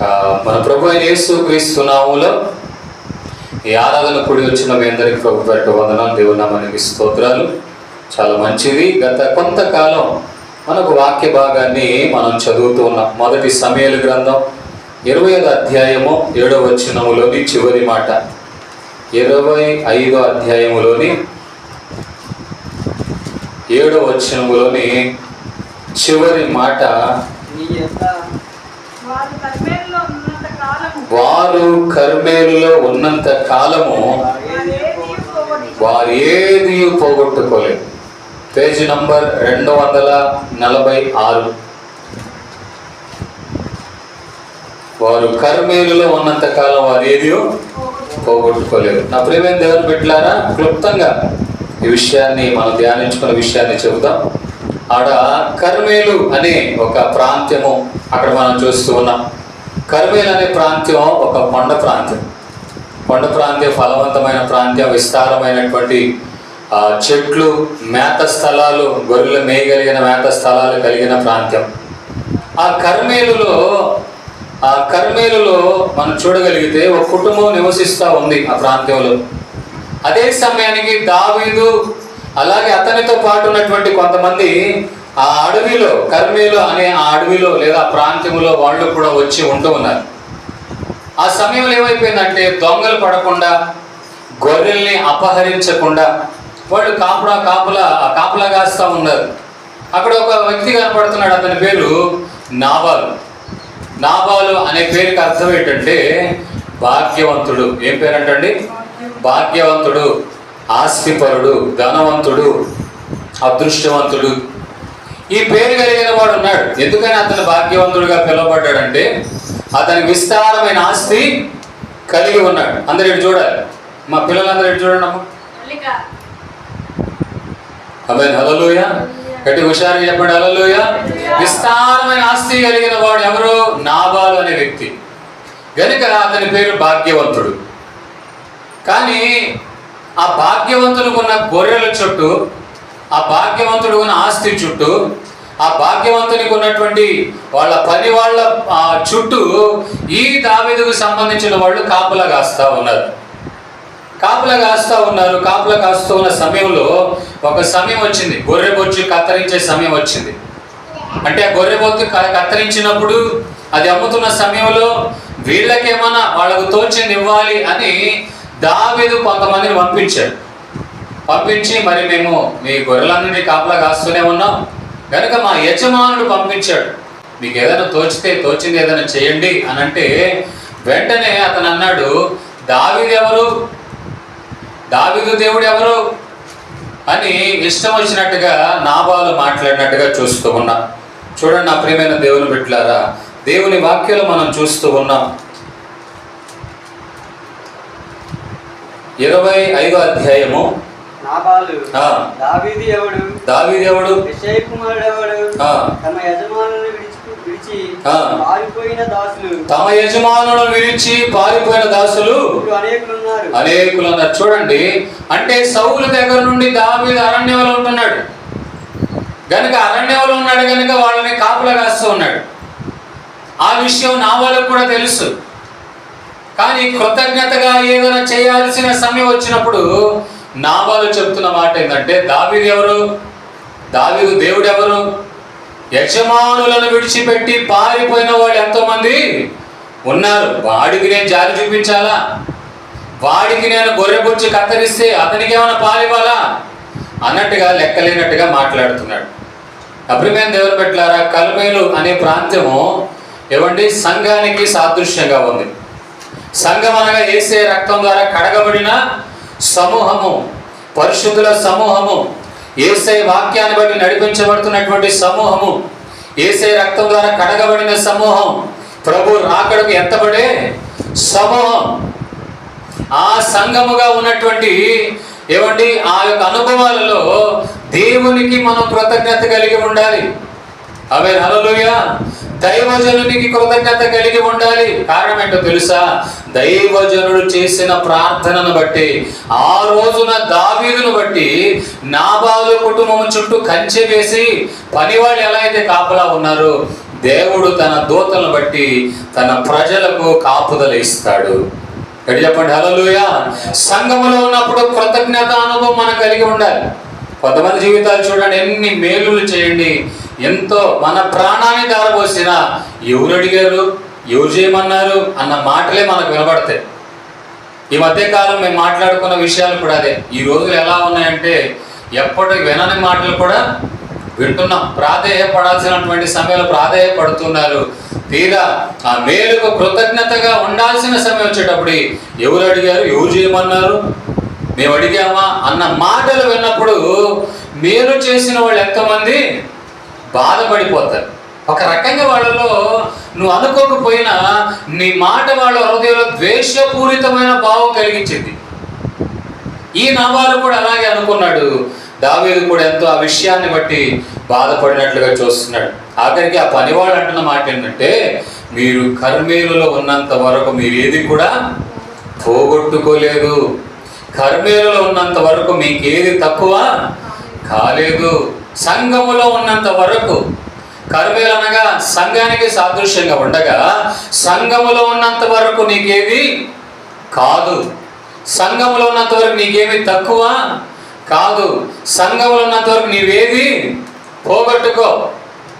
మన ప్రభు అయిన యేసు క్రీస్తు నామంలో ఈ ఆరాధన కూడి వచ్చిన మీ అందరికీ ప్రభు పెట్ట వందనాలు దేవునామానికి స్తోత్రాలు. చాలా మంచిది. గత కొంతకాలం మనకు వాక్య భాగాన్ని మనం చదువుతూ ఉన్నాం. మొదటి సమయలు గ్రంథం ఇరవై ఐదు అధ్యాయము ఏడవ వచనములోని చివరి మాట. ఇరవై ఐదో అధ్యాయములోని ఏడవ వచనములోని చివరి మాట నీ యొక్క వారు కర్మేలులో ఉన్నంత కాలము వారు కర్మేలులో ఉన్నంత కాలము వారు ఏది పోగొట్టుకోలేదు. పేజీ నంబర్ రెండు వందల నలభై ఆరు. వారు కర్మేలులో ఉన్నంత కాలం వారు ఏది పోగొట్టుకోలేదు. నా ప్రేమైన దేవుని పెట్టారా క్లుప్తంగా ఈ విషయాన్ని మనం ధ్యానించుకున్న విషయాన్ని చెబుదాం. ఆడ కర్మేలు అనే ఒక ప్రాంత్యము అక్కడ మనం చూస్తూ ఉన్నాం. కర్మేల్ అనే ప్రాంతం ఒక కొండ ప్రాంతం. కొండ ప్రాంతం ఫలవంతమైన ప్రాంతం విస్తారమైనటువంటి చెట్లు మేత స్థలాలు గొర్రెలు మేయగలిగిన మేత స్థలాలు కలిగిన ప్రాంతం. ఆ కర్మేలులో ఆ కర్మేలులో మనం చూడగలిగితే ఒక కుటుంబం నివసిస్తూ ఉంది ఆ ప్రాంతంలో. అదే సమయానికి దావీదు అలాగే అతనితో పాటు ఉన్నటువంటి కొంతమంది ఆ అడవిలో కర్మీలో అనే ఆ అడవిలో లేదా ప్రాంతంలో వాళ్ళు కూడా వచ్చి ఉంటూ ఉన్నారు. ఆ సమయంలో ఏమైపోయిందంటే దొంగలు పడకుండా గొర్రెల్ని అపహరించకుండా వాళ్ళు కాపులా కాపులా కాపులా కాస్తా ఉన్నారు. అక్కడ ఒక వ్యక్తి కనపడుతున్నాడు అతని పేరు నాబాలు. నాబాలు అనే పేరుకి అర్థం ఏంటంటే భాగ్యవంతుడు. ఏం పేరు అంటండి భాగ్యవంతుడు ఆస్తిపరుడు ధనవంతుడు అదృష్టవంతుడు. ఈ పేరు కలిగిన వాడు ఉన్నాడు. ఎందుకని అతను భాగ్యవంతుడుగా పిలువబడ్డాడంటే అతనికి విస్తారమైన ఆస్తి కలిగి ఉన్నాడు. అందరు ఇటు చూడాలి. మా పిల్లలందరూ ఇటు చూడండి అమ్మ. హలలోయ గట్టి హుషారు చెప్పండి. హలలోయ విస్తారమైన ఆస్తి కలిగిన వాడు ఎవరు? నాబాలు అనే వ్యక్తి. గనుక అతని పేరు భాగ్యవంతుడు. కానీ ఆ భాగ్యవంతునికి ఉన్న గొర్రెల చుట్టూ ఆ భాగ్యవంతుడు ఉన్న ఆస్తి చుట్టూ ఆ భాగ్యవంతునికి ఉన్నటువంటి వాళ్ళ పని వాళ్ళ చుట్టూ ఈ దావేదుకు సంబంధించిన వాళ్ళు కాపులా కాస్తా ఉన్నారు. కాపులా కాస్తా ఉన్నారు కాపులా కాస్తూ ఉన్న సమయంలో ఒక సమయం వచ్చింది. గొర్రె బొచ్చు కత్తిరించే సమయం వచ్చింది. అంటే ఆ గొర్రె బొత్తు కత్తిరించినప్పుడు అది అమ్ముతున్న సమయంలో వీళ్ళకేమన్నా వాళ్ళకు తోచింది ఇవ్వాలి అని దావేదు కొంతమందిని పంపించాడు. పంపించి మరి మేము మీ గొర్రెలన్నింటినీ కాపలా కాస్తూనే ఉన్నాం. కనుక మా యజమానుడు పంపించాడు. మీకు ఏదైనా తోచితే తోచింది ఏదైనా చేయండి అని అంటే వెంటనే అతను అన్నాడు దావిది ఎవరు? దావిదు దేవుడు ఎవరు? అని ఇష్టం వచ్చినట్టుగా నాబాలు మాట్లాడినట్టుగా చూస్తూ ఉన్నాం. చూడండి నా ప్రియమైన దేవుని బిడ్డలారా దేవుని వాక్యాలు మనం చూస్తూ ఉన్నాం. ఇరవై ఐదో అధ్యాయము. నాబాలు. దావీదు ఎవడు? కుమారుడు ఎవడు? ఆ. తమ యజమానులను విడిచి. పారిపోయిన దాసులు. తమ యజమానులను పారిపోయిన దాసులు చూడండి. అంటే సౌలు దగ్గర నుండి దావీదు అరణ్యంలో ఉంటున్నాడు. గనుక అరణ్యంలో ఉన్నాడు గనుక వాళ్ళని కాపులా కాస్తూ ఉన్నాడు. ఆ విషయం నా వాళ్ళకు కూడా తెలుసు. కానీ కృతజ్ఞతగా ఏదైనా చేయాల్సిన సమయం వచ్చినప్పుడు నామాలు చెప్తున్న మాట ఏంటంటే దావీదు ఎవరు? దావీదు దేవుడు ఎవరు? యజమానులను విడిచిపెట్టి పారిపోయిన వాళ్ళు ఎంతోమంది ఉన్నారు. వాడికి నేను జాలి చూపించాలా? వాడికి నేను గొర్రెబుచ్చి కత్తిరిస్తే అతనికి ఏమైనా పాలివ్వాలా? అన్నట్టుగా లెక్కలేనట్టుగా మాట్లాడుతున్నాడు. అభిమేన్ దేవుని పెట్టారా కల్మేలు అనే ప్రాంతము ఏమండి సంఘానికి సాదృశ్యంగా ఉంది. సంఘం అనగా ఏసే రక్తం ద్వారా కడగబడిన సమూహము పరిశుద్ధుల సమూహము ఏసై వాక్యాన్ని బట్టి నడిపించబడుతున్నటువంటి సమూహము ఏసై రక్తం ద్వారా కడగబడిన సమూహం ప్రభు రాకడకు ఎత్తబడే సమూహం. ఆ సంఘముగా ఉన్నటువంటి ఏమండి? ఆ యొక్క అనుభవాలలో దేవునికి మనం కృతజ్ఞత కలిగి ఉండాలి. అవే హలోయ దైవజనునికి కృతజ్ఞత కలిగి ఉండాలి. కారణం ఏంటో తెలుసా? దైవజనుడు చేసిన ప్రార్థనను బట్టి ఆ రోజున దావీదును బట్టి నాబాలు కుటుంబం చుట్టూ కంచె వేసి పనివాళ్ళు ఎలా అయితే కాపలా ఉన్నారో దేవుడు తన దూతలను బట్టి తన ప్రజలకు కాపుదల ఇస్తాడు. ఎక్కడ చెప్పండి? హలోయ సంఘములో ఉన్నప్పుడు కృతజ్ఞత అనుభవం మనం కలిగి ఉండాలి. కొంతమంది జీవితాలు చూడండి ఎన్ని మేలులు చేయండి. ఎంతో మన ప్రాణాన్ని దారబోసిన ఎవరు అడిగారు? ఎవరు చేయమన్నారు? అన్న మాటలే మనకు వినబడతాయి. ఈ మధ్యకాలం మేము మాట్లాడుకున్న విషయాలు కూడా అదే. ఈ రోజులు ఎలా ఉన్నాయంటే ఎప్పటి వినని మాటలు కూడా వింటున్నాం. ప్రాధేయపడాల్సినటువంటి సమయంలో ప్రాధేయపడుతున్నారు. తీరా ఆ మేలుకు కృతజ్ఞతగా ఉండాల్సిన సమయం వచ్చేటప్పుడు ఎవరు అడిగారు? ఎవరు చేయమన్నారు? మేము అడిగామా? అన్న మాటలు విన్నప్పుడు మేలు చేసిన వాళ్ళు ఎంతమంది? బాధపడిపోతారు. ఒక రకంగా వాళ్ళలో నువ్వు అనుకోకపోయినా నీ మాట వాళ్ళ హృదయంలో ద్వేషపూరితమైన భావం కలిగించింది. ఈ నావాలు కూడా అలాగే అనుకున్నాడు. దావేది కూడా ఎంతో ఆ విషయాన్ని బట్టి బాధపడినట్లుగా చూస్తున్నాడు. ఆఖరికి ఆ పనివాడు అంటున్న మాట ఏంటంటే మీరు కర్మేలులో ఉన్నంత వరకు మీరు ఏది కూడా పోగొట్టుకోలేదు. కర్మేలులో ఉన్నంత వరకు మీకు ఏది తక్కువ కాలేదు. సంఘములో ఉన్నంత వరకు కర్మేలు అనగా సంఘానికి సాదృశ్యంగా ఉండగా సంఘములో ఉన్నంత వరకు నీకేవి కాదు. సంఘంలో ఉన్నంత వరకు నీకేమి తక్కువ కాదు. సంఘంలో ఉన్నంత వరకు నీవేది పోగొట్టుకో.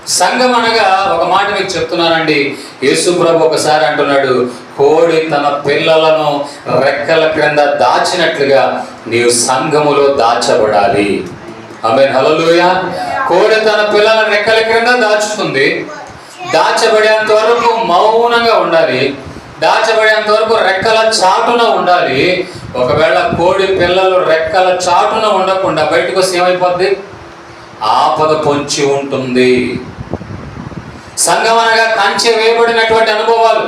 సంఘం అనగా ఒక మాట మీకు చెప్తున్నానండి. యేసు ప్రభు ఒకసారి అంటున్నాడు కోడి తన పిల్లలను రెక్కల క్రింద దాచినట్లుగా నీవు సంఘములో దాచబడాలి. ఆమె హలలుయ కోడి తన పిల్లల రెక్కల క్రింద దాచుతుంది. దాచబడేంత వరకు మౌనంగా ఉండాలి. దాచబడేంత వరకు రెక్కల చాటున ఉండాలి. ఒకవేళ కోడి పిల్లలు రెక్కల చాటున ఉండకుండా బయటకు వస్తే ఏమైపోద్ది? ఆపద పొంచి ఉంటుంది. సంఘం అనగా కంచె వేయబడినటువంటి అనుభవాలు.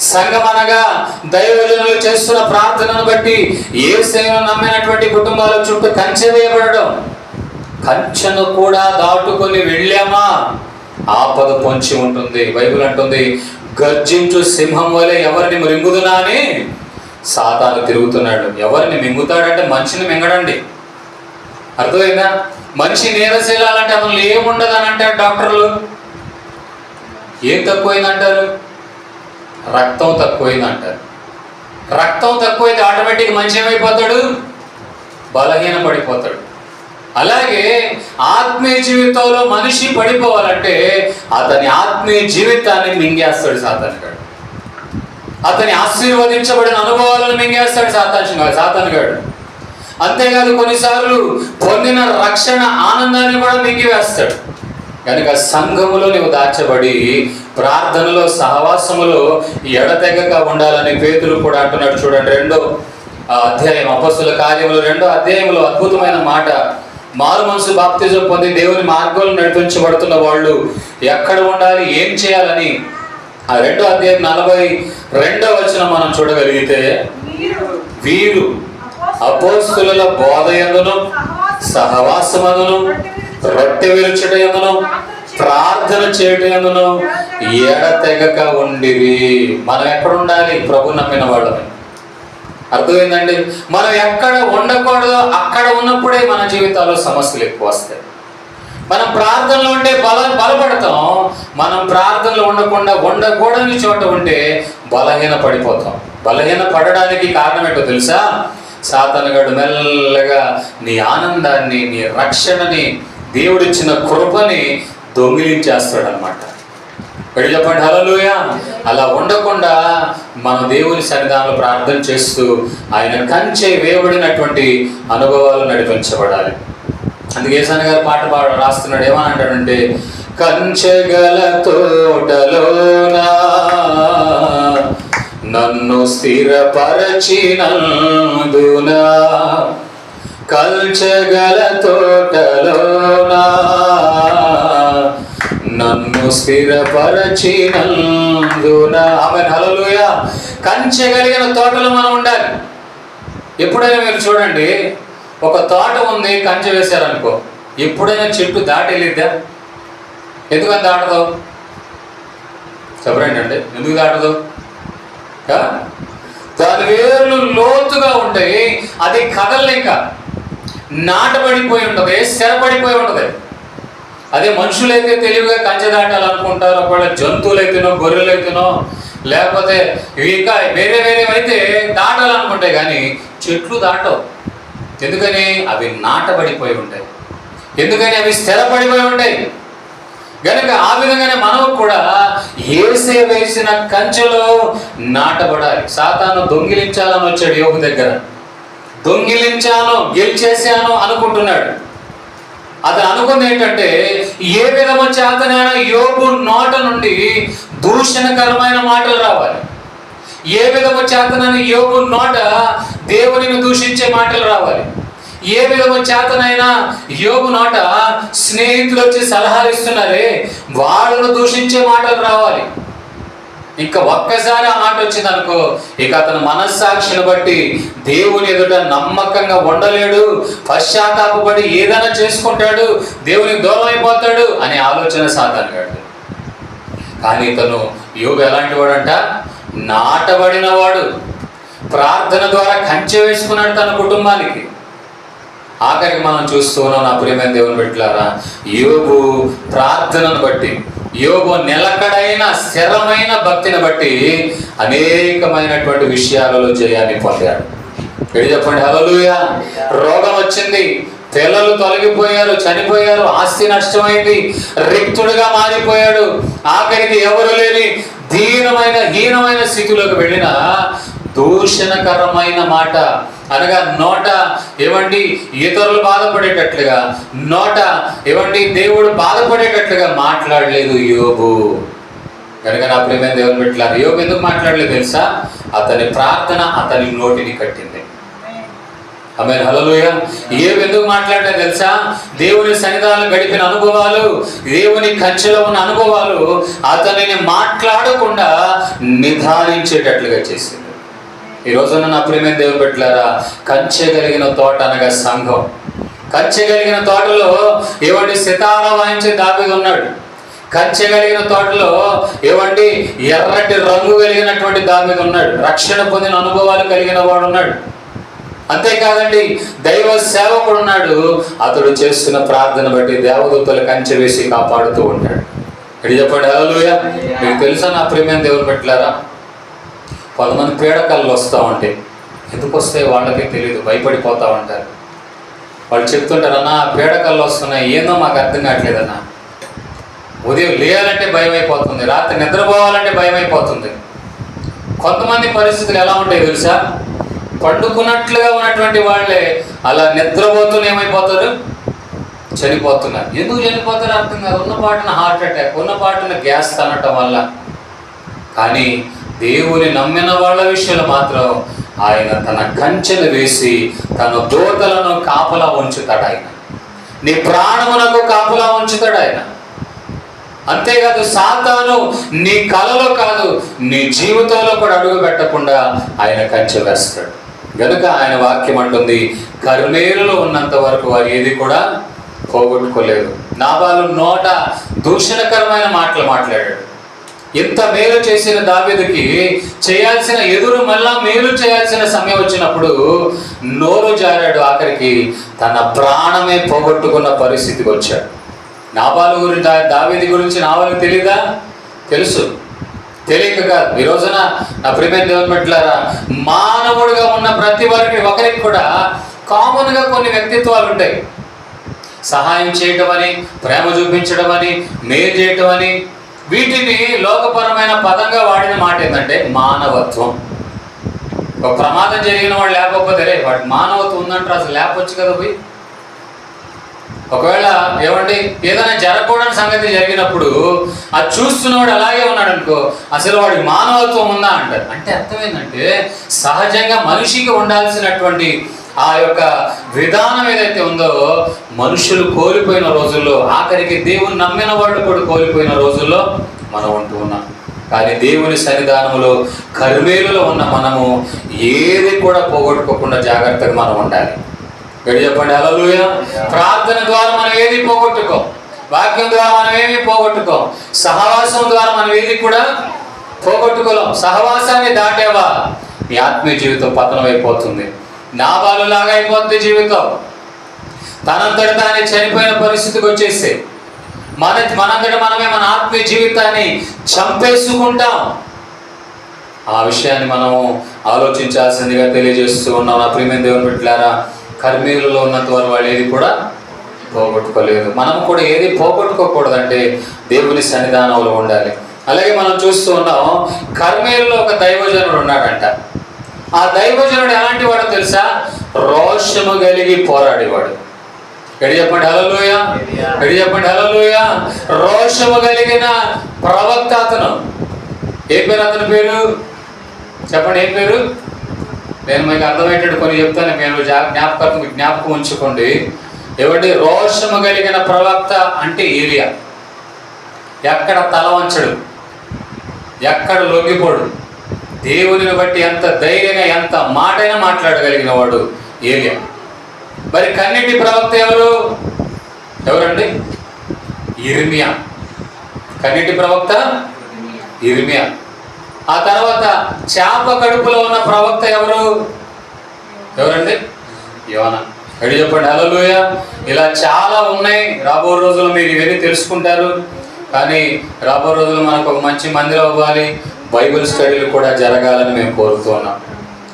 సంఘం అనగా దైవజనులు చేస్తున్న ప్రార్థనను బట్టి ఏ సేవను నమ్మినటువంటి కుటుంబాల చుట్టూ కంచె వేయబడడం. కంచెను కూడా దాటుకొని వెళ్ళామా? ఆపద పొంచి ఉంటుంది. బైబిల్ అంటుంది గర్జించు సింహం వలె ఎవరిని మృంగుదునా అని? సాతాను తిరుగుతున్నాడు. ఎవరిని మింగుతాడంటే మనిషిని మింగడండి. అర్థమైందా? మనిషి నీరశీలాలంటే అతను ఏముండదు అని అంటారు డాక్టర్లు? ఏం తక్కువైంది అంటారు రక్తం తక్కువైంది అంటారు రక్తం తక్కువైతే ఆటోమేటిక్ మనిషి ఏమైపోతాడు? బలహీన పడిపోతాడు అలాగే ఆత్మీయ జీవితంలో మనిషి పడిపోవాలంటే అతని ఆత్మీయ జీవితాన్ని మింగేస్తాడు సాతానుగాడు అతని ఆశీర్వదించబడిన అనుభవాలను మింగేస్తాడు సాతాను సాతానుగాడు అంతేకాదు కొన్నిసార్లు పొందిన రక్షణ ఆనందాన్ని కూడా మింగివేస్తాడు. కనుక సంఘములో నీవు దాచబడి ప్రార్థనలో సహవాసములో ఎడతెగక ఉండాలని పేతులు కూడా అంటున్నాడు. చూడండి రెండో ఆ, అధ్యాయం అపస్సుల కార్యములు రెండో అధ్యాయంలో అద్భుతమైన మాట మారు మనసు బాప్తిజం పొంది దేవుని మార్గంలో నడిపించబడుతున్న వాళ్ళు ఎక్కడ ఉండాలి ఏం చేయాలని ఆ రెండో అధ్యాయం నలభై రెండో వచ్చిన మనం చూడగలిగితే వీరు అపోస్తుల బోధ ఎందును సహవాసమందును రొట్టె విరుచట ఎందును ప్రార్థన చేయటం ఎందును ఎడతెగక ఉండివి మనం ఎక్కడ ఉండాలి? ప్రభు నమ్మిన వాళ్ళని అర్థమైందండి? మనం ఎక్కడ ఉండకూడదో అక్కడ ఉన్నప్పుడే మన జీవితాల్లో సమస్యలు ఎక్కువ వస్తాయి. మనం ప్రార్థనలో ఉంటే బల బలపడతాం. మనం ప్రార్థనలో ఉండకుండా ఉండకూడని చోట ఉంటే బలహీన పడిపోతాం. బలహీన పడడానికి కారణం ఏంటో తెలుసా? సాతనగాడు మెల్లగా నీ ఆనందాన్ని నీ రక్షణని దేవుడిచ్చిన కృపని దొంగిలించేస్తాడు అనమాట చెప్పండి హలోయ అలా ఉండకుండా మన దేవుని సన్నిధానంలో ప్రార్థన చేస్తూ ఆయన కంచె వేయబడినటువంటి అనుభవాలు నడిపించబడాలి. అందుకే ఏసాని గారు పాట పాడ రాస్తున్నాడు. ఏమని అంటాడంటే కంచెగల తోటలోనా నన్ను స్థిరపరచినందునా? కంచెగల తోటలోనా నిన్ను స్థిరపరచినందున ఆమె హలలుయ కంచె కలిగిన తోటలో మనం ఉండాలి. ఎప్పుడైనా మీరు చూడండి ఒక తోట ఉంది కంచె వేశారనుకో. ఎప్పుడైనా చెట్టు దాటి వెళ్ళిద్దా ఎందుకని దాటదు? చెప్పరండి అండి. ఎందుకు దాటదు? దాని వేర్లు లోతుగా ఉంటాయి అది కదలలేక నాటబడిపోయి ఉంటుంది స్థిరపడిపోయి ఉంటుంది అదే మనుషులైతే తెలివిగా కంచె దాటాలనుకుంటారు ఒకవేళ జంతువులైతేనో గొర్రెలైతేనో లేకపోతే ఇవి ఇంకా వేరే వేరే అయితే దాటాలనుకుంటాయి కానీ చెట్లు దాటవు. ఎందుకని? అవి నాటబడిపోయి ఉంటాయి. ఎందుకని? అవి స్థిరపడిపోయి ఉంటాయి. గనుక ఆ విధంగానే మనం కూడా ఏసే వేసిన కంచెలో నాటబడాలి. సాతాను దొంగిలించాలని వచ్చాడు యోగు దగ్గర. దొంగిలించాను గెలిచేసాను అనుకుంటున్నాడు. అతను అనుకుంది ఏంటంటే ఏ విధము చేతనైనా యోగు నోట నుండి దూషణకరమైన మాటలు రావాలి. ఏ విధము చేతనైనా యోగు నోట దేవునిని దూషించే మాటలు రావాలి. ఏ విధము చేతనైనా యోగు నోట స్నేహితులు వచ్చి సలహాలు ఇస్తున్నారే వాళ్ళను దూషించే మాటలు రావాలి. ఇంకా ఒక్కసారి ఆ మాట వచ్చింది అనుకో ఇక అతను మనస్సాక్షిని బట్టి దేవుని ఎదుట నమ్మకంగా ఉండలేడు పశ్చాత్తాపడి ఏదైనా చేసుకుంటాడు దేవునికి దూరం అయిపోతాడు అనే ఆలోచన సాధారణగాడు కానీ ఇతను యోగు ఎలాంటి వాడంట? నాటబడిన వాడు. ప్రార్థన ద్వారా కంచె వేసుకున్నాడు తన కుటుంబానికి. ఆఖరికి మనం చూస్తూ ఉన్నాం నా ప్రియమైన దేవుని పెట్టారా యోగు ప్రార్థనను బట్టి యోగు నిలకడైన స్థిరమైన భక్తిని బట్టి అనేకమైనటువంటి విషయాలలో జయాన్ని పొందాడు. ఏడు చెప్పండి హలోలుయా రోగం వచ్చింది పిల్లలు తొలగిపోయారు చనిపోయారు ఆస్తి నష్టమైంది రిక్తుడుగా మారిపోయాడు. ఆఖరికి ఎవరు లేని దీనమైన హీనమైన స్థితిలోకి వెళ్ళిన దూషణకరమైన మాట. అనగా నోట ఏమండి ఇతరులు బాధపడేటట్లుగా. నోట ఏమండి దేవుడు బాధపడేటట్లుగా మాట్లాడలేదు యోగు కనుక నా ప్రేమ దేవుని పెట్టారు యోగు ఎందుకు మాట్లాడలేదు తెలుసా? అతని ప్రార్థన అతని నోటిని కట్టింది. ఆమె హలలుయ ఏవి ఎందుకు మాట్లాడలేదు తెలుసా? దేవుని సన్నిధానం గడిపిన అనుభవాలు దేవుని కంచెలో ఉన్న అనుభవాలు అతనిని మాట్లాడకుండా నిధానించేటట్లుగా చేసింది. ఈ రోజున నా ప్రేమే దేవుని పెట్టారా కంచె కలిగిన తోట అనగా సంఘం. కంచె కలిగిన తోటలో ఏవండి సితార వాయించి దాబిగా ఉన్నాడు. కంచె కలిగిన తోటలో ఏవండి ఎర్రటి రంగు కలిగినటువంటి దాబిగా ఉన్నాడు. రక్షణ పొందిన అనుభవాలు కలిగిన వాడు ఉన్నాడు. అంతేకాదండి దైవ సేవకుడు ఉన్నాడు. అతడు చేస్తున్న ప్రార్థన బట్టి దేవదూతలు కంచె వేసి కాపాడుతూ ఉంటాడు. ఇది చెప్పండి? హలోయ మీకు తెలుసా నా ప్రేమ దేవుని పెట్టారా కొంతమంది పీడకళ్ళు వస్తూ ఉంటాయి ఎందుకు వస్తాయి వాళ్ళకి తెలియదు భయపడిపోతూ ఉంటారు. వాళ్ళు చెప్తుంటారు అన్న పీడకళ్ళు వస్తున్నాయి ఏందో మాకు అర్థం కావట్లేదన్నా ఉదయం లేయాలంటే భయం అయిపోతుంది రాత్రి నిద్రపోవాలంటే భయం అయిపోతుంది కొంతమంది పరిస్థితులు ఎలా ఉంటాయి తెలుసా? పండుకున్నట్లుగా ఉన్నటువంటి వాళ్ళే అలా నిద్రపోతూనే ఏమైపోతారు? చనిపోతున్నారు. ఎందుకు చనిపోతారు అర్థం కాదు. ఉన్న పాటన హార్ట్ అటాక్ ఉన్న పాటన గ్యాస్ తనటం వల్ల. కానీ దేవుని నమ్మిన వాళ్ళ విషయంలో మాత్రం ఆయన తన కంచెలు వేసి తన దూతలను కాపలా ఉంచుతాడు ఆయన. నీ ప్రాణమునకు కాపలా ఉంచుతాడు ఆయన. అంతేకాదు సాతాను నీ కలలో కాదు నీ జీవితంలో కూడా అడుగు పెట్టకుండా ఆయన కంచె వేస్తాడు. గనుక ఆయన వాక్యం అంటుంది కరుణేరులో ఉన్నంత వరకు వారు ఏది కూడా పోగొట్టుకోలేదు. నాబాలు నోట దూషణకరమైన మాటలు మాట్లాడాడు. ఇంత మేలు చేసిన దావేదికి చేయాల్సిన ఎదురు మళ్ళా మేలు చేయాల్సిన సమయం వచ్చినప్పుడు నోరు జారాడు ఆఖరికి తన ప్రాణమే పోగొట్టుకున్న పరిస్థితికి వచ్చాడు. నాబాలు గురించి దావేది గురించి నావాలకు తెలీదా? తెలుసు. తెలియక కాదు. ఈ రోజున నా ప్రియమైన దేవుని మానవుడిగా ఉన్న ప్రతి వారికి ఒకరికి కూడా కామన్గా కొన్ని వ్యక్తిత్వాలు ఉంటాయి. సహాయం చేయటం అని ప్రేమ చూపించడం అని మేలు చేయటం అని వీటిని లోకపరమైన పదంగా వాడిన మాట ఏంటంటే మానవత్వం. ఒక ప్రమాదం జరిగిన వాడు లేకపోతే రే వాడికి మానవత్వం ఉందంటారు అసలు లేపొచ్చు కదా పోయి. ఒకవేళ ఏమండి ఏదైనా జరగకూడని సంగతి జరిగినప్పుడు అది చూస్తున్నవాడు అలాగే ఉన్నాడు అనుకో అసలు వాడికి మానవత్వం ఉందా అంటారు. అంటే అర్థం ఏంటంటే సహజంగా మనిషికి ఉండాల్సినటువంటి ఆ యొక్క విధానం ఏదైతే ఉందో మనుషులు కోల్పోయిన రోజుల్లో ఆఖరికి దేవుని నమ్మిన వాళ్ళు కూడా కోల్పోయిన రోజుల్లో మనం ఉంటూ ఉన్నాం. కానీ దేవుని సన్నిధానంలో కర్మేలులో ఉన్న మనము ఏది కూడా పోగొట్టుకోకుండా జాగ్రత్తగా మనం ఉండాలి. ఇక్కడ చెప్పండి అలలుయ ప్రార్థన ద్వారా మనం ఏది పోగొట్టుకోం? వాక్యం ద్వారా మనం ఏమి పోగొట్టుకోం? సహవాసం ద్వారా మనం ఏది కూడా పోగొట్టుకోలేం. సహవాసాన్ని దాటేవా? మీ ఆత్మీయ జీవితం పతనం అయిపోతుంది నాబాలులాగా అయిపోతుంది జీవితం. తనంతట తానే చనిపోయిన పరిస్థితికి వచ్చేస్తే మన మనంతట మనమే మన ఆత్మీయ జీవితాన్ని చంపేసుకుంటాం. ఆ విషయాన్ని మనము ఆలోచించాల్సిందిగా తెలియజేస్తూ ఉన్నాం. నా ప్రియమైన దేవుని పెట్టారా కర్మీలలో ఉన్నంత వరకు వాళ్ళు ఏది కూడా పోగొట్టుకోలేదు. మనం కూడా ఏది పోగొట్టుకోకూడదంటే దేవుని సన్నిధానంలో ఉండాలి. అలాగే మనం చూస్తూ ఉన్నాం కర్మీలలో ఒక దైవజనుడు ఉన్నాడంట. ఆ దైవజనుడు ఎలాంటి వాడో తెలుసా? రోషము కలిగి పోరాడేవాడు. ఎడి చెప్పండి హలలోయ ఎడి చెప్పండి హలలోయ రోషము కలిగిన ప్రవక్త అతను. ఏ పేరు అతని పేరు? చెప్పండి ఏం పేరు? నేను మీకు అర్థమయ్యేటట్టు కొన్ని చెప్తాను మీరు జా- జ్ఞాపకం జ్ఞాపకం ఉంచుకోండి. ఏమండి? రోషము కలిగిన ప్రవక్త అంటే ఏలియా. ఎక్కడ తల వంచడు. ఎక్కడ లొంగిపోడు. దేవుని బట్టి ఎంత ధైర్యంగా ఎంత మాటైనా మాట్లాడగలిగిన వాడు ఏలియా. మరి కన్నిటి ప్రవక్త ఎవరు? ఎవరండి? ఇర్మియా. కన్నిటి ప్రవక్త? ఇర్మియా. ఆ తర్వాత చేప కడుపులో ఉన్న ప్రవక్త ఎవరు? ఎవరండి? యోన. అడి చెప్పండి అలలోయ ఇలా చాలా ఉన్నాయి. రాబో రోజుల్లో మీరు ఇవన్నీ తెలుసుకుంటారు. కానీ రాబో రోజుల్లో మనకు ఒక మంచి మందిరం అవ్వాలి. బైబిల్ స్టడీలు కూడా జరగాలని మేము కోరుతున్నాం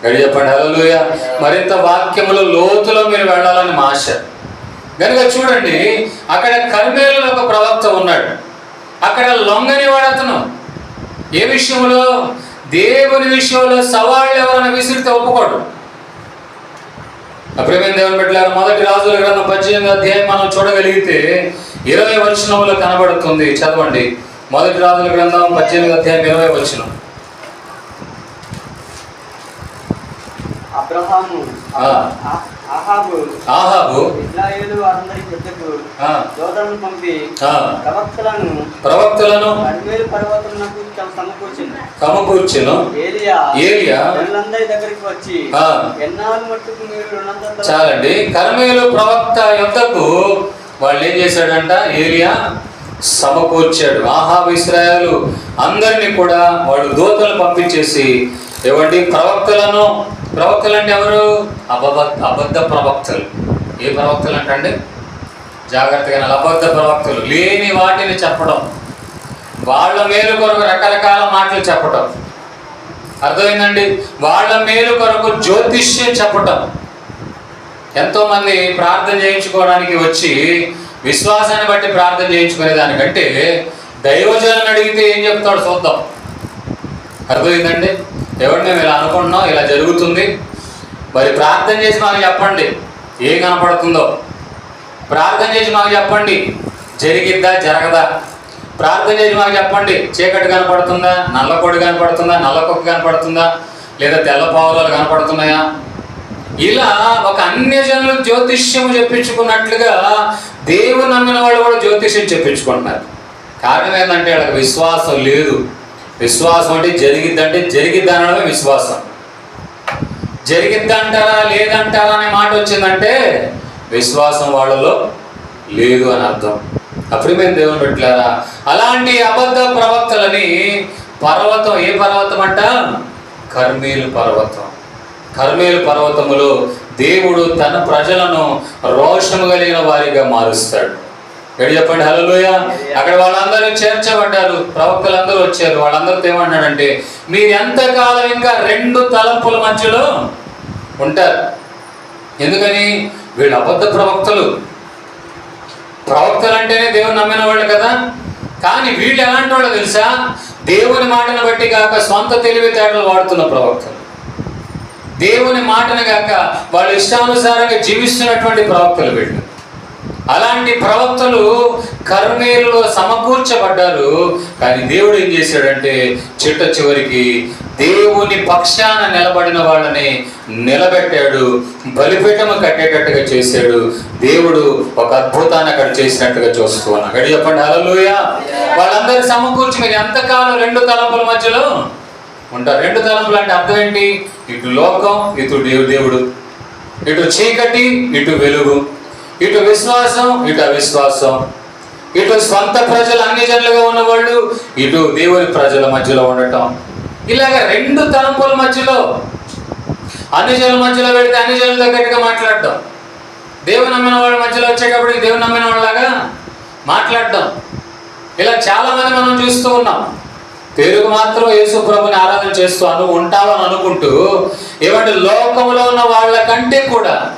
గడియ ఎడి చెప్పండి హలోయ మరింత వాక్యములు లోతులో మీరు వెళ్ళాలని మా ఆశ. కనుక చూడండి అక్కడ కర్మేలులో ఒక ప్రవక్త ఉన్నాడు. అక్కడ లొంగని వాడతను ఏ విషయంలో? దేవుని విషయంలో సవాళ్ళు ఎవరైనా విసిరితే ఒప్పుకోడు. అప్రేమైన దేవుని పెట్టారు మొదటి రాజుల గ్రంథం పద్దెనిమిది అధ్యాయం మనం చూడగలిగితే ఇరవై వచనంలో కనబడుతుంది. చదవండి. మొదటి రాజుల గ్రంథం పద్దెనిమిది అధ్యాయం ఇరవై వచనం అబ్రహాము ఆహాబు ఆహాబు. ఇస్రాయేలు వారందరి పెద్దకు దోతలను పంపి ప్రవక్తలను ప్రవక్తలను కర్మేలు పర్వతమునకు సమకూర్చింది సమకూర్చెను. ఏలియా ఏలియా. జనులందరి దగ్గరికి వచ్చి. ఎన్నాళ్ళు మట్టుకు మీరు చాలండి. కర్మేలు ప్రవక్త యొద్దకు వాళ్ళు ఏం చేశాడంట? ఏలియా సమకూర్చాడు. ఆహా ఇస్రాయలు అందరినీ కూడా వాడు దూతలు పంపించేసి ఏవండి ప్రవక్తలను ప్రవక్తలు అంటే ఎవరు? అబద్ధ అబద్ధ ప్రవక్తలు. ఏ ప్రవక్తలు అంటే జాగ్రత్తగా అబద్ధ ప్రవక్తలు. లేని వాటిని చెప్పడం. వాళ్ళ మేలు కొరకు రకరకాల మాటలు చెప్పటం అర్థమైందండి? వాళ్ళ మేలు కొరకు జ్యోతిష్యం చెప్పటం ఎంతోమంది ప్రార్థన చేయించుకోవడానికి వచ్చి విశ్వాసాన్ని బట్టి ప్రార్థన చేయించుకునే దానికంటే దైవజనం అడిగితే ఏం చెప్తాడు చూద్దాం. అర్థమైందండి? ఎవరు మేము ఇలా అనుకుంటున్నాం ఇలా జరుగుతుంది. మరి ప్రార్థన చేసి మాకు చెప్పండి ఏం కనపడుతుందో. ప్రార్థన చేసి మాకు చెప్పండి జరిగిద్దా జరగదా. ప్రార్థన చేసి మాకు చెప్పండి చీకటి కనపడుతుందా నల్లకొడి కనపడుతుందా నల్లకొక్క కనపడుతుందా లేదా తెల్ల కనపడుతున్నాయా? ఇలా ఒక అన్యజనులు జ్యోతిష్యం చెప్పించుకున్నట్లుగా దేవుని నమ్మిన వాళ్ళు కూడా జ్యోతిష్యం చెప్పించుకుంటున్నారు. కారణం ఏంటంటే వాళ్ళకి విశ్వాసం లేదు. విశ్వాసం అంటే జరిగిద్దంటే జరిగిద్ది అనడమే విశ్వాసం. జరిగిద్దంటారా లేదంటారా అనే మాట వచ్చిందంటే విశ్వాసం వాళ్ళలో లేదు అని అర్థం. అప్పుడు మేము దేవుని పెట్టారా అలాంటి అబద్ధ ప్రవక్తలని పర్వతం ఏ పర్వతం అంట? కర్మీలు పర్వతం. కర్మేలు పర్వతములో దేవుడు తన ప్రజలను రోషము కలిగిన వారిగా మారుస్తాడు. ఇక్కడ చెప్పండి? హలోయ అక్కడ వాళ్ళందరూ చేర్చబడ్డారు ప్రవక్తలందరూ వచ్చారు. వాళ్ళందరితో ఏమన్నాడంటే మీరు ఎంతకాలం ఇంకా రెండు తలంపుల మధ్యలో ఉంటారు? ఎందుకని? వీళ్ళు అబద్ధ ప్రవక్తలు. ప్రవక్తలు అంటేనే దేవుని నమ్మిన వాళ్ళు కదా. కానీ వీళ్ళు ఎలాంటి వాళ్ళు తెలుసా? దేవుని మాటను బట్టి కాక సొంత తెలివితేటలు వాడుతున్న ప్రవక్తలు. దేవుని మాటను కాక వాళ్ళ ఇష్టానుసారంగా జీవిస్తున్నటువంటి ప్రవక్తలు వీళ్ళు. అలాంటి ప్రవక్తలు కర్మేలులో సమకూర్చబడ్డారు. కానీ దేవుడు ఏం చేశాడంటే చిట్ట చివరికి దేవుని పక్షాన నిలబడిన వాళ్ళని నిలబెట్టాడు. బలిపీఠము కట్టేటట్టుగా చేశాడు. దేవుడు ఒక అద్భుతాన్ని అక్కడ చేసినట్టుగా చూస్తూ ఉన్నాం అక్కడ చెప్పండి హలోయ వాళ్ళందరూ సమకూర్చి మీరు ఎంతకాలం రెండు తలంపుల మధ్యలో? ఉంటారు. రెండు తలంపులు అంటే అర్థం ఏంటి? ఇటు లోకం ఇటు దేవు దేవుడు. ఇటు చీకటి ఇటు వెలుగు. ఇటు విశ్వాసం ఇటు అవిశ్వాసం. ఇటు స్వంత ప్రజలు అన్ని జనులుగా ఉన్నవాళ్ళు ఇటు దేవుని ప్రజల మధ్యలో ఉండటం. ఇలాగ రెండు తలంపుల మధ్యలో అన్ని జనుల మధ్యలో పెడితే అన్ని జనులతో గట్టిగా మాట్లాడటం. దేవుని నమ్మిన వాళ్ళ మధ్యలో వచ్చేటప్పటికి దేవుని నమ్మిన వాళ్ళలాగా మాట్లాడటం. ఇలా చాలా మంది మనం చూస్తూ ఉన్నాం. పేరుకు మాత్రం యేసు ప్రభుని ఆరాధన చేస్తూ అను అనుకుంటూ ఏమంటే లోకంలో ఉన్న వాళ్ళ కంటే కూడా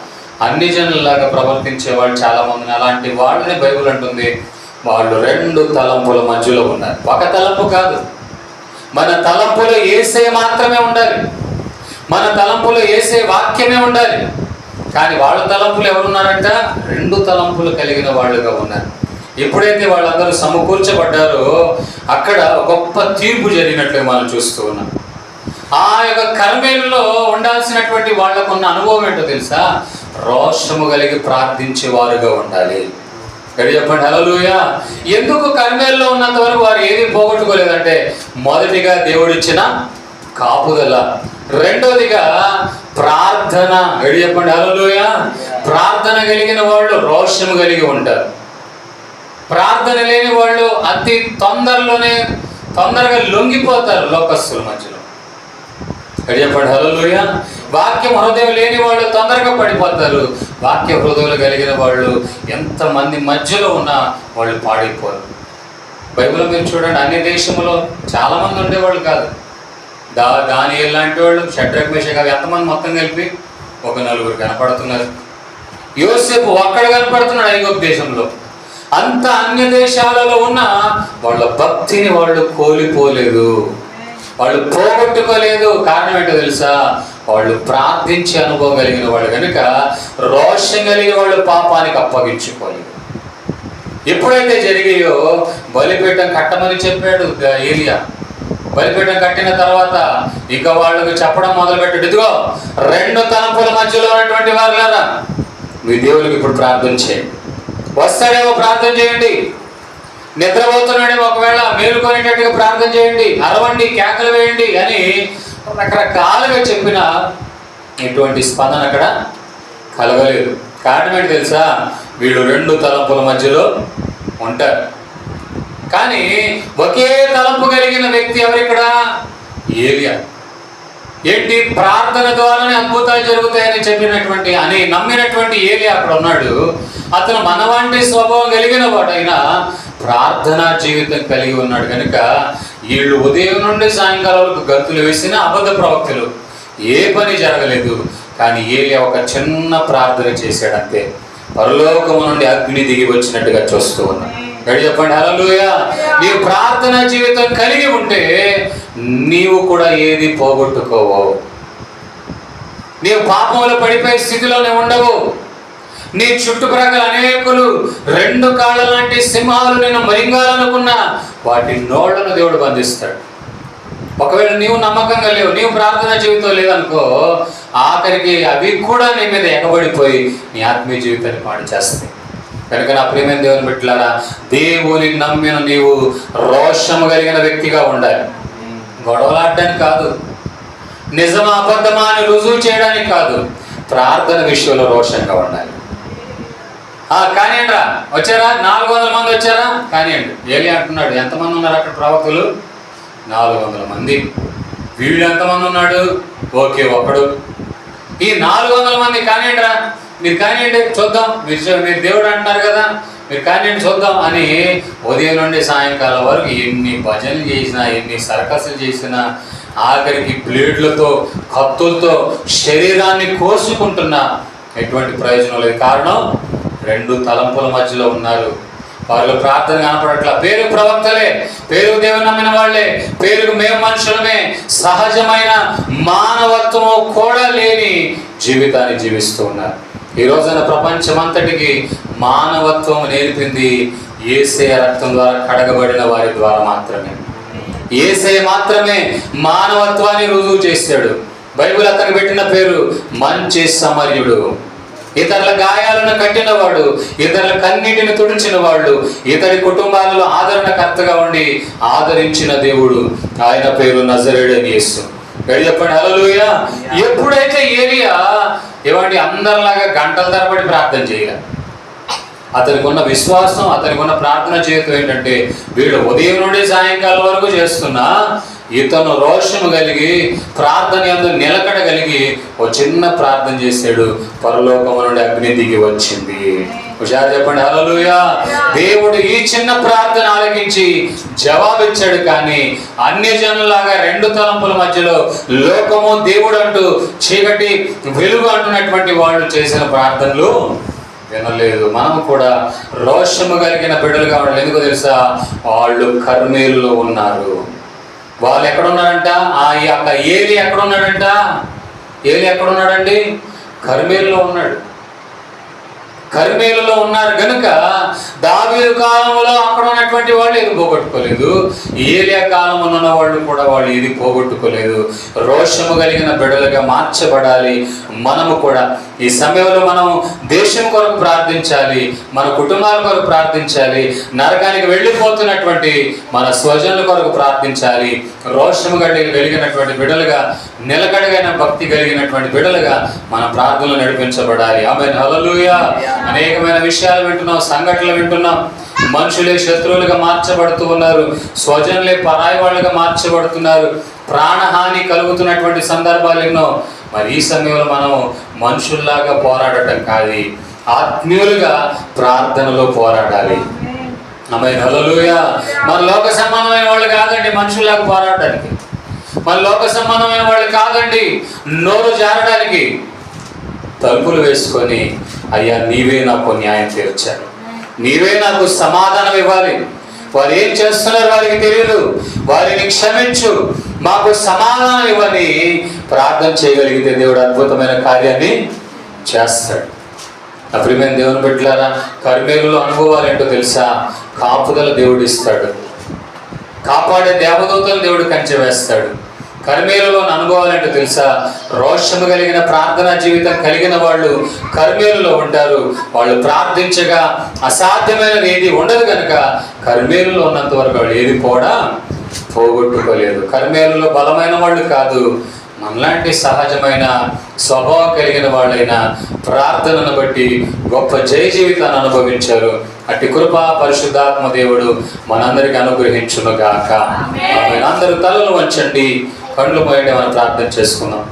అన్ని జనుల్లాగా ప్రవర్తించే వాళ్ళు చాలా మంది అలాంటి వాళ్ళని బైబిల్ అంటుంది వాళ్ళు రెండు తలంపుల మధ్యలో ఉన్నారు. ఒక తలంపు కాదు మన తలంపులో ఏసే మాత్రమే ఉండాలి. మన తలంపులో ఏసే వాక్యమే ఉండాలి. కానీ వాళ్ళ తలంపులు ఎవరున్నారంట? రెండు తలంపులు కలిగిన వాళ్ళుగా ఉన్నారు. ఎప్పుడైతే వాళ్ళందరూ సమకూర్చబడ్డారో అక్కడ గొప్ప తీర్పు జరిగినట్లు మనం చూస్తూ ఉన్నాం. ఆ యొక్క కర్మేలులో ఉండాల్సినటువంటి వాళ్ళకున్న అనుభవం ఏంటో తెలుసా? రోషము కలిగి ప్రార్థించే వారుగా ఉండాలి. ఎక్కడ చెప్పండి హలోయా ఎందుకు కర్మేల్లో ఉన్నంత వరకు వారు ఏది పోగొట్టుకోలేదంటే మొదటిగా దేవుడిచ్చిన కాపుదల రెండోదిగా ప్రార్థన. ఎడి చెప్పండి హలోయ ప్రార్థన కలిగిన వాళ్ళు రోషము కలిగి ఉంటారు. ప్రార్థన లేని వాళ్ళు అతి తొందరలోనే తొందరగా లొంగిపోతారు లోకస్తుల మధ్యలో. ఇక్కడ చెప్పండి హలోయ వాక్యం హృదయం లేని వాళ్ళు తొందరగా పడిపోతారు. వాక్య హృదయాలు కలిగిన వాళ్ళు ఎంతమంది మధ్యలో ఉన్నా వాళ్ళు పాడైపోరు. బైబిల్ మీరు చూడండి అన్ని దేశంలో చాలామంది ఉండేవాళ్ళు కాదు. దా దాని లాంటి వాళ్ళు షడ్రక్ మేష కాదు ఎంతమంది మొత్తం కలిపి ఒక నలుగురు కనపడుతున్నారు. యోసేపు ఒక్కడ కనపడుతున్నాడు ఐగోప్ దేశంలో. అంత అన్య దేశాలలో ఉన్న వాళ్ళ భక్తిని వాళ్ళు కోల్పోలేదు. వాళ్ళు పోగొట్టుకోలేదు. కారణం ఏంటో తెలుసా? వాళ్ళు ప్రార్థించే అనుభవం కలిగిన వాళ్ళు కనుక రోషం కలిగిన వాళ్ళు పాపానికి అప్పగించుకోలేదు. ఎప్పుడైతే జరిగాయో బలిపీఠం కట్టమని చెప్పాడు ఏలియా. బలిపీఠం కట్టిన తర్వాత ఇక వాళ్ళకు చెప్పడం మొదలుపెట్టాడు. ఇదిగో రెండు తలంపుల మధ్యలో ఉన్నటువంటి వారులారా మీ దేవుడికి ఇప్పుడు ప్రార్థన చేయండి. వస్తాడేమో ప్రార్థన చేయండి. నిద్రపోతున్నాడేమో ఒకవేళ మేలుకొనేటట్టుగా ప్రార్థన చేయండి. అరవండి కేకలు వేయండి అని రకరకాలుగా చెప్పిన ఎటువంటి స్పందన అక్కడ కలగలేదు. కారణం ఏంటి తెలుసా? వీళ్ళు రెండు తలంపుల మధ్యలో ఉంటారు. కానీ ఒకే తలంపు కలిగిన వ్యక్తి ఎవరిక్కడ? ఏలియా. ఏంటి? ప్రార్థన ద్వారానే అద్భుతాలు జరుగుతాయని చెప్పినటువంటి అని నమ్మినటువంటి ఏరియా అక్కడ ఉన్నాడు. అతను మనవంటి స్వభావం కలిగిన వాడైనా ప్రార్థనా జీవితం కలిగి ఉన్నాడు కనుక వీళ్ళు ఉదయం నుండి సాయంకాలం వరకు గంతులు వేసిన అబద్ధ ప్రవక్తలు. ఏ పని జరగలేదు. కానీ ఏలి ఒక చిన్న ప్రార్థన చేశాడు అంతే. పరలోకము నుండి అగ్ని దిగి వచ్చినట్టుగా చూస్తూ ఉన్నాడు. గడి చెప్పండి అలలుయా నీవు ప్రార్థన జీవితం కలిగి ఉంటే నీవు కూడా ఏది పోగొట్టుకోవు. నీవు పాపంలో పడిపోయే స్థితిలోనే ఉండవు. నీ చుట్టుప్రక్కల అనేకులు రెండు కాళ్ళ లాంటి సింహాలు నేను మరింగాలనుకున్నా వాటి నోళ్ళను దేవుడు బంధిస్తాడు. ఒకవేళ నీవు నమ్మకంగా లేవు నీవు ప్రార్థన జీవితం లేదనుకో ఆఖరికి అవి కూడా నీ మీద ఎగబడిపోయి నీ ఆత్మీయ జీవితాన్ని పాడు చేస్తాయి. కనుక నా ప్రేమైన దేవుని బిడ్డలారా దేవుని నమ్మిన నీవు రోషము కలిగిన వ్యక్తిగా ఉండాలి. గొడవలాడడానికి కాదు. నిజమా అబద్ధమా అని రుజువు చేయడానికి కాదు. ప్రార్థన విషయంలో రోషంగా ఉండాలి. ఆ, వచ్చారా? నాలుగు వందల మంది వచ్చారా? కానియండి. ఏలి అంటున్నాడు. ఎంతమంది ఉన్నారు అక్కడ ప్రవక్తలు? నాలుగు వందల మంది. వీళ్ళు ఎంతమంది ఉన్నాడు? ఓకే ఒకడు ఈ నాలుగు వందల మంది కానివ్వండి మీరు కానివ్వండి చూద్దాం. మీరు మీరు దేవుడు అంటున్నారు కదా. మీరు కానివ్వండి చూద్దాం అని ఉదయం నుండి సాయంకాలం వరకు ఎన్ని భజనలు చేసినా ఎన్ని సర్కస్లు చేసినా ఆఖరికి బ్లేడ్లతో కత్తులతో శరీరాన్ని కోసుకుంటున్నా ఎటువంటి ప్రయోజనం లేదు. కారణం రెండు తలంపుల మధ్యలో ఉన్నారు. వాళ్ళు ప్రార్థన కనపడట్ల. పేరు ప్రవక్తలే పేరు దేవుని నమ్మిన వాళ్ళే పేరుకు మేము మనుషులమే. సహజమైన మానవత్వము కూడా లేని జీవితాన్ని జీవిస్తూ ఉన్నారు. ఈ రోజున ప్రపంచమంతటికి మానవత్వం నేర్పింది ఏసే రక్తం ద్వారా కడగబడిన వారి ద్వారా మాత్రమే. ఏసే మాత్రమే మానవత్వాన్ని రుజువు చేశాడు. బైబిల్ అతను పెట్టిన పేరు మంచి సమర్యుడు. ఇతరుల గాయాలను కట్టినవాడు ఇతరుల కన్నీటిని తుడిచిన వాడు ఇతడి కుటుంబాలలో ఆదరణకర్తగా ఉండి ఆదరించిన దేవుడు. ఆయన పేరు నజరేడని యేసు. గడి చెప్పండి? హల్లెలూయ. ఎప్పుడైతే ఏరియా ఏమండి అందరిలాగా గంటల తరబడి ప్రార్థన చేయాలి అతనికి ఉన్న విశ్వాసం అతనికి ఉన్న ప్రార్థన జీవితం ఏంటంటే వీళ్ళు ఉదయం నుండి సాయంకాలం వరకు చేస్తున్నా ఇతను రోషము కలిగి ప్రార్థన ఎందు నిలకడ కలిగి ఓ చిన్న ప్రార్థన చేశాడు. పరలోకము నుండి అగ్ని దిగి వచ్చింది. హుషారు చెప్పండి. హలోయా దేవుడు ఈ చిన్న ప్రార్థన ఆలకించి జవాబిచ్చాడు కానీ అన్ని జనులాగా రెండు తలంపుల మధ్యలో లోకము దేవుడు అంటూ చీకటి వెలుగు అంటున్నటువంటి వాళ్ళు చేసిన ప్రార్థనలు వినలేదు. మనం కూడా రోషము కలిగిన బిడ్డలు కావడం ఎందుకు తెలుసా? వాళ్ళు కర్మేలులో ఉన్నారు. వాళ్ళు ఎక్కడున్నారంట? ఆ యొక్క ఏలి ఎక్కడున్నాడంట? ఏలి ఎక్కడున్నాడండి? కర్మేలులో ఉన్నాడు. కరిమేలలో ఉన్నారు కనుక దావీదు కాలంలో అక్కడ ఉన్నటువంటి వాళ్ళు ఏది పోగొట్టుకోలేదు. ఏలియా కాలంలో ఉన్న వాళ్ళు కూడా వాళ్ళు ఏది పోగొట్టుకోలేదు. రోషము కలిగిన బిడలుగా మార్చబడాలి. మనము కూడా ఈ సమయంలో మనం దేశం కొరకు ప్రార్థించాలి. మన కుటుంబాల కొరకు ప్రార్థించాలి. నరకానికి వెళ్ళిపోతున్నటువంటి మన స్వజనుల కొరకు ప్రార్థించాలి. రోషము కలిగి కలిగినటువంటి బిడలుగా నిలకడగైన భక్తి కలిగినటువంటి బిడలుగా మన ప్రార్థనలు నడిపించబడాలి. ఆమె హల్లెలూయా. అనేకమైన విషయాలు వింటున్నాం సంఘటనలు వింటున్నాం. మనుషులే శత్రువులుగా మార్చబడుతూ ఉన్నారు. స్వజనులే పరాయి వాళ్ళుగా మార్చబడుతున్నారు. ప్రాణహాని కలుగుతున్నటువంటి సందర్భాలు ఎన్నో. మరి ఈ సమయంలో మనం మనుషుల్లాగా పోరాడటం కాదు. ఆత్మీయులుగా ప్రార్థనలో పోరాడాలి. అమ్మాయి హల్లెలూయా. మన లోక సంబంధమైన వాళ్ళు కాదండి మనుషుల్లాగా పోరాడడానికి మన లోక సంబంధమైన వాళ్ళు కాదండి నోరు జారడానికి. తలుపులు వేసుకొని అయ్యా నీవే నాకు న్యాయం తీర్చాలి నీవే నాకు సమాధానం ఇవ్వాలి. వారు ఏం చేస్తున్నారు వారికి తెలియదు వారిని క్షమించు. మాకు సమాధానం ఇవ్వని ప్రార్థన చేయగలిగితే దేవుడు అద్భుతమైన కార్యాన్ని చేస్తాడు. నా దేవుని పెట్టారా కర్మేలులో అనుభవాలు ఏంటో తెలుసా? కాపుదల దేవుడు ఇస్తాడు. కాపాడే దేవదూతలు దేవుడు కంచె వేస్తాడు. కర్మేలులో అనుభవాలంటే తెలుసా? రోషము కలిగిన ప్రార్థనా జీవితం కలిగిన వాళ్ళు కర్మేలులో ఉంటారు. వాళ్ళు ప్రార్థించగా అసాధ్యమైనది ఏది ఉండదు కనుక కర్మేలులో ఉన్నంత వరకు వాళ్ళు ఏది కూడా పోగొట్టుకోలేదు. కర్మేలులో బలమైన వాళ్ళు కాదు. మనలాంటి సహజమైన స్వభావం కలిగిన వాళ్ళైన ప్రార్థనను బట్టి గొప్ప జయ జీవితాన్ని అనుభవించారు. అట్టి కృప పరిశుద్ధాత్మ దేవుడు మనందరికి అనుగ్రహించును గాక అందరూ తలలు వంచండి. కళ్ళు పోయడం అని ప్రార్థన చేసుకుందాం.